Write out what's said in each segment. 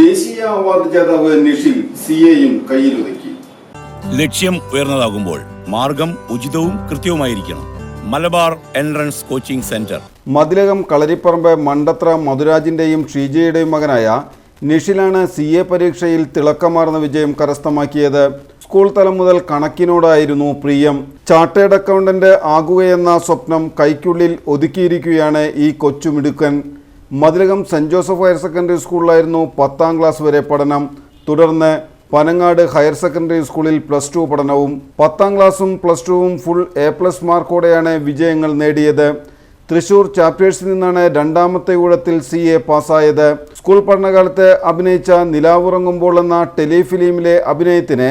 ദേശീയ അവാർഡ് ജേതാവ് നിഷിൽ സി എയും കയ്യിലൊതുക്കി. ലക്ഷ്യം ഉയർന്നതാകുമ്പോൾ മാർഗം ഉചിതവും കൃത്യവുമായിരിക്കണം. Malabar entrance coaching centre. Mathilakam Kalariparambu Mandathra മധുരാജിന്റെയും ഷീജയുടെയും മകനായ നിഷിലാണ് സി എ പരീക്ഷയിൽ തിളക്കമാർന്ന വിജയം കരസ്ഥമാക്കിയത്. സ്കൂൾ തലം മുതൽ കണക്കിനോടായിരുന്നു പ്രിയം. ചാർട്ടേഡ് അക്കൗണ്ടന്റ് ആകുകയെന്ന സ്വപ്നം കൈക്കുള്ളിൽ ഒതുക്കിയിരിക്കുകയാണ് ഈ കൊച്ചുമിടുക്കൻ. Mathilakam Saint Joseph higher secondary സ്കൂളിലായിരുന്നു പത്താം ക്ലാസ് വരെ പഠനം. തുടർന്ന് പനങ്ങാട് ഹയർ സെക്കൻഡറി സ്കൂളിൽ പ്ലസ് ടു പഠനവും പത്താം ക്ലാസ്സും പ്ലസ് ടുവും ഫുൾ എ പ്ലസ് മാർക്കോടെയാണ് വിജയങ്ങൾ നേടിയത്. തൃശൂർ ചാപ്റ്റേഴ്സിൽ നിന്നാണ് രണ്ടാമത്തെ ഊഴത്തിൽ സി എ പാസ്സായത്. സ്കൂൾ പഠനകാലത്ത് അഭിനയിച്ച നിലാവുറങ്ങുമ്പോൾ എന്ന ടെലിഫിലിമിലെ അഭിനയത്തിന്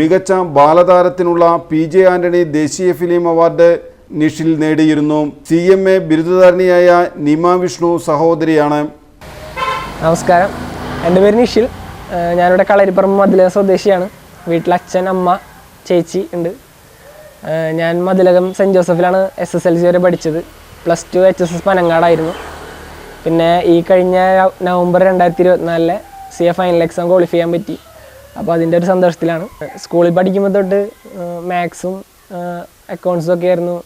മികച്ച ബാലതാരത്തിനുള്ള പി ജെ ആന്റണി ദേശീയ ഫിലിം അവാർഡ് നിഷിൽ നേടിയിരുന്നു. സി എം എ ബിരുദധാരണിയായ നിമ വിഷ്ണു സഹോദരിയാണ്. നമസ്കാരം. എന്റെ പേര് നിഷിൽ. ഞാനിവിടെ കളരിപ്പറമ്പ് മതിലക സ്വദേശിയാണ്. വീട്ടിൽ അച്ഛൻ അമ്മ ചേച്ചി ഉണ്ട്. ഞാൻ മതിലകം സെന്റ് ജോസഫിലാണ് എസ് എസ് എൽ സി വരെ പഠിച്ചത്. Plus two H S S പനങ്ങാടായിരുന്നു. പിന്നെ ഈ കഴിഞ്ഞ നവംബർ രണ്ടായിരത്തി ഇരുപത്തിനാലിലെ C A final exam qualify ചെയ്യാൻ പറ്റി. അപ്പോൾ അതിന്റെ ഒരു സന്തോഷത്തിലാണ്. സ്കൂളിൽ പഠിക്കുമ്പോൾ തൊട്ട് മാത്സും അക്കൗണ്ട്സും ഒക്കെ ആയിരുന്നു.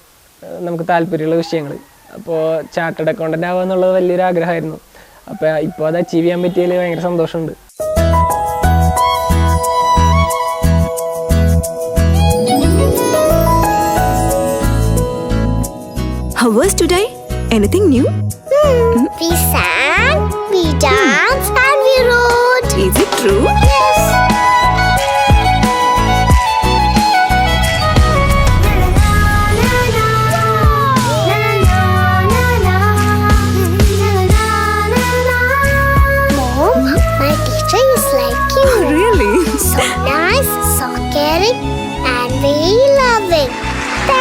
നമുക്ക് താല്പര്യമുള്ള വിഷയങ്ങൾ അപ്പോൾ ചാർട്ടേഡ് അക്കൗണ്ടന്റ് ആവുക എന്നുള്ളത് വലിയൊരു ആഗ്രഹമായിരുന്നു അപ്പോൾ ഇപ്പോൾ അത് അച്ചീവ് ചെയ്യാൻ പറ്റിയതിൽ ഭയങ്കര സന്തോഷമുണ്ട് How was today? Anything new? We sang, we danced, and we wrote. Is it true?